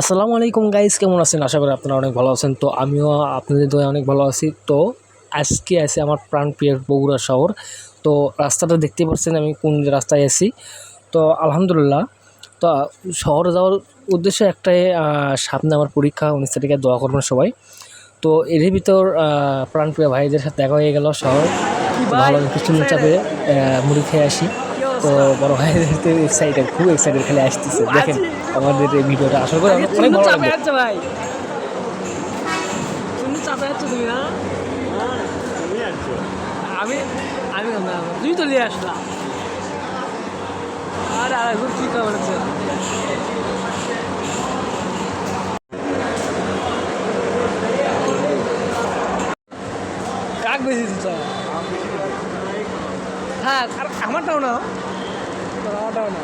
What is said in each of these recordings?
আসসালামু আলাইকুম গাইস কেমন আছেন? আশা করি আপনারা অনেক ভালো আছেন। তো আমিও আপনাদের দয়ে অনেক ভালো আছি। তো আজকে আছে আমার প্রাণপ্রিয় বগুড়া শহর। তো রাস্তাটা দেখতে পাচ্ছেন আমি কোন রাস্তায় আছি। তো আলহামদুলিল্লাহ, তো শহরে যাওয়ার উদ্দেশ্যে একটাই সামনে আমার পরীক্ষা, উনিশ তারিখে দোয়া করবেন সবাই। তো এর ভিতর প্রাণপ্রিয় ভাইদের সাথে দেখা হয়ে গেল শহর। ভালো কিছু চাপে মুড়ি খেয়ে আসি। তো বড় ভাইদের এক্সাইটেড খুব এক্সাইটেড খেলে আসতেছে। দেখেন আমাদের এই ভিডিওটা আশা করি অনেক ভালো লাগবে। ভাই। না আমি আমি তুই তো নিয়ে আসলাম আরে আরে খুব ঠিক খবর আছে কাক বেশি দিচ্ছ হ্যাঁ আর আমারটাও না আমারটাও না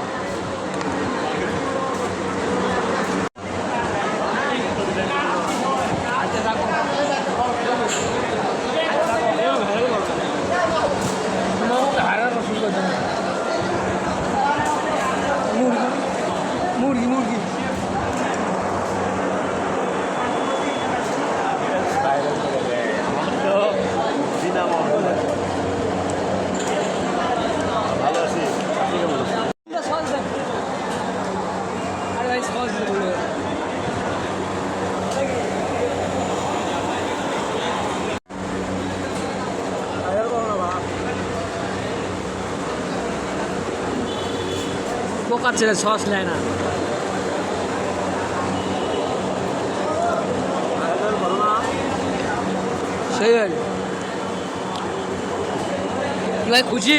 পোকার ছেলে সস নেয় না। সেই ভাই খুশি?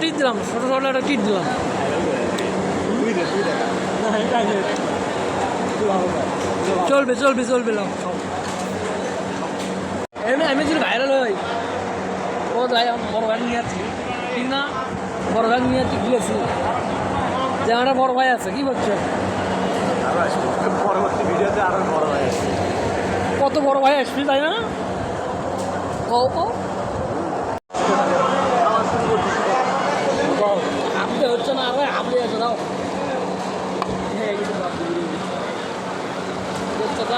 টিট দিলাম, ছোটো ছোটো একটা টিট দিলাম। চলবে চলবে চলবে আমি যদি ভাইরাল হই ও ভাই আমার বড় ভাই নিয়ে আছি ঠিক না? বড় ভাই নিয়ে আছি? গিয়েছি যে আমার বড় ভাই আছে, কি বলছো? পরবর্তী ভিডিওতে আরও বড় আসবে কত বড় ভাই আসবি, তাই না? কও কও। আপনি হচ্ছে না আরে আপনি আছে দাও হ্যাঁ, এই যে বাপ রে। দেখছ তার মা? এই রে। আপনি আছে, হচ্ছে না? আর খাওয়াবেন না। তো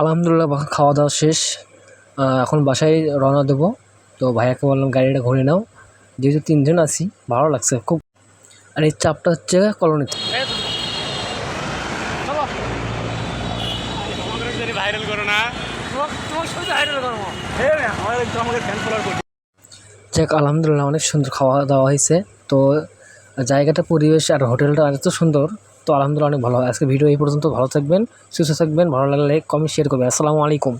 আলহামদুলিল্লাহ খাওয়া দাওয়া শেষ। এখন বাসায় রওনা দেবো। তো ভাইয়াকে বললাম গাড়িটা ঘুরে নাও। যেহেতু তিনজন আছি, ভালো লাগছে খুব। আর এই চাপটা হচ্ছে কলোনিতে। ভাইরাল করো না। যাক, আলহামদুলিল্লাহ অনেক সুন্দর খাওয়া দাওয়া হয়েছে। তো জায়গাটা, পরিবেশ আর হোটেলটা এত সুন্দর, তো আলহামদুলিল্লাহ অনেক ভালো। আজকে ভিডিও এই পর্যন্ত, ভালো থাকবেন, সুস্থ থাকবেন, ভালো লাগলে কমেন্ট শেয়ার করবেন। আসসালামু আলাইকুম।